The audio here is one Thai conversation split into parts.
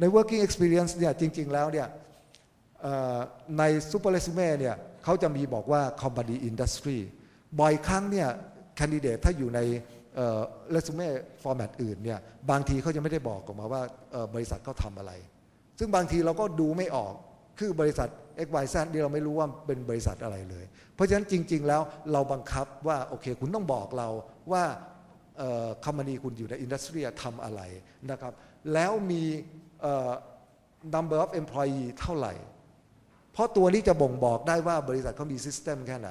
ใน working experience เนี่ยจริง ๆ แล้วเนี่ยใน super resume เนี่ยเขาจะมีบอกว่า company industry บ่อยครั้งเนี่ย candidate ถ้าอยู่ในเอ่อ resume format อื่นเนี่ยบางทีเขาจะไม่ได้บอกออกมาว่าบริษัทเขาทำอะไร ซึ่งบางทีเราก็ดูไม่ออกคือบริษัท XYZ ที่เราไม่รู้ว่าเป็นบริษัทอะไรเลย เพราะฉะนั้นจริง ๆ แล้วเราบังคับว่าโอเค คุณต้องบอกเราว่า คอมพานีคุณอยู่ในอินดัสเทรียทำอะไรนะครับ แล้วมี number of employee เท่าไหร่ เพราะตัวนี้จะบ่งบอกได้ว่าบริษัทเขามี system แค่ไหน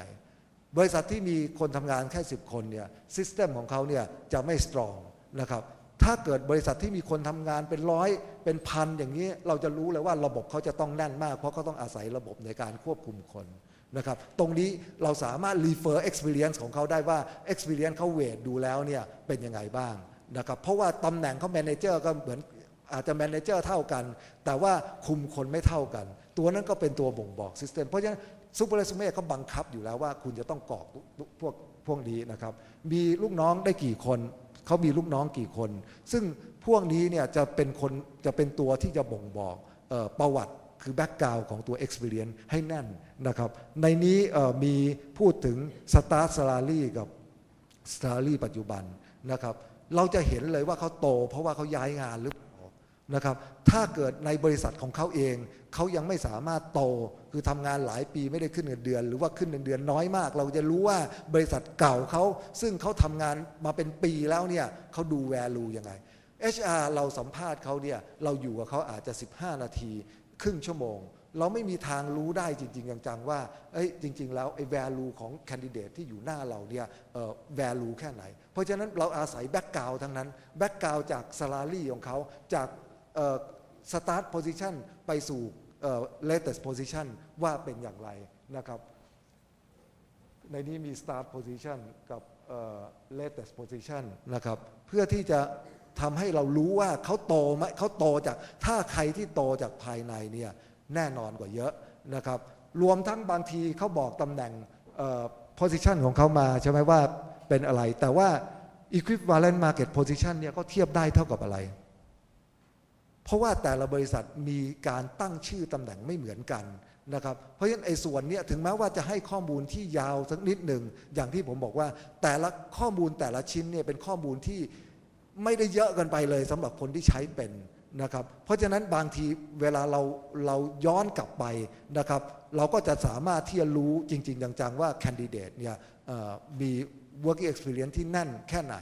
บริษัทที่มีคนทำงานแค่ 10 คนเนี่ย system ของเขาเนี่ยจะไม่ strong นะครับ ถ้าเกิดบริษัทที่มีคนทำงานเป็นร้อยเป็นพันอย่างนี้ เราจะรู้เลยว่าระบบเขาจะต้องแน่นมาก เพราะเขาต้องอาศัยระบบในการควบคุมคนนะครับ ตรงนี้เราสามารถ refer experience ของเขาได้ว่า experience เขาเวทดูแล้วเนี่ยเป็นยังไงบ้างนะครับ เพราะว่าตำแหน่งเขา manager ก็เหมือนอาจจะ manager เท่ากัน แต่ว่าคุมคนไม่เท่ากัน ตัวนั้นก็เป็นตัวบ่งบอก system เพราะฉะนั้นซูเปอร์เรซูเม่เขาบังคับอยู่แล้วว่าคุณจะต้องกรอกพวกพวกนี้นะครับ มีลูกน้องได้กี่คน เขามีลูกน้องกี่คน ซึ่งพวกนี้เนี่ยจะเป็นคนจะเป็นตัวที่จะบ่งบอกออประวัติคือแบ็กกราวของตัว Experience ให้แน่นนะครับ ในนี้มีพูดถึงสตาร์สลารี่กับซาร์ลี่ปัจจุบันนะครับ เราจะเห็นเลยว่าเขาโต เพราะว่าเขาย้ายงานหรือ นะครับ ถ้าเกิดในบริษัทของเขาเอง เขายังไม่สามารถโต คือทำงานหลายปีไม่ได้ขึ้นเงินเดือน หรือว่าขึ้นเงินเดือนน้อยมาก เราจะรู้ว่าบริษัทเก่าเขา ซึ่งเขาทำงานมาเป็นปีแล้วเนี่ยเขาดู value ยังไง HR เราสัมภาษณ์เขาเนี่ยเราอยู่กับเขาอาจจะ 15 นาที ครึ่งชั่วโมง เราไม่มีทางรู้ได้จริง ๆ จังๆ ว่าเอ้ยจริง ๆ แล้วไอ้ value ของ candidate ที่อยู่หน้าเราเนี่ยเอ่อ value แค่ไหน เพราะฉะนั้นเราอาศัย background ทั้งนั้น background จาก salary ของเขาจาก เอ่อ start position ไปสู่เอ่อ latest position ว่าเป็นอย่างไรนะครับ ในนี้มี start position กับเอ่อ latest position นะครับ เพื่อที่จะทำให้เรารู้ว่าเขาโตไหมเขาโตจากถ้าใครที่โตจากภายในเนี่ยแน่นอนกว่าเยอะนะครับ รวมทั้งบางทีเขาบอกตำแหน่งเอ่อ position ของเขามาใช่ไหมว่าเป็นอะไร แต่ว่า equivalent market position เนี่ยก็เทียบได้เท่ากับอะไร เพราะว่าแต่ละบริษัทมีการตั้งชื่อตำแหน่งไม่เหมือนกันนะครับ เพราะฉะนั้นไอ้ส่วนเนี้ยถึงแม้ว่าจะให้ข้อมูลที่ยาวสักนิดหนึ่งอย่างที่ผมบอกว่า แต่ละข้อมูลแต่ละชิ้นเนี่ยเป็นข้อมูลที่ไม่ได้เยอะเกินไปเลยสำหรับคนที่ใช้เป็นนะครับ เพราะฉะนั้นบางทีเวลาเราเราย้อนกลับไปนะครับ เราก็จะสามารถที่จะรู้จริง ๆ จังๆ ว่าแคนดิเดตเนี่ยมี working experience ที่แน่นแค่ไหน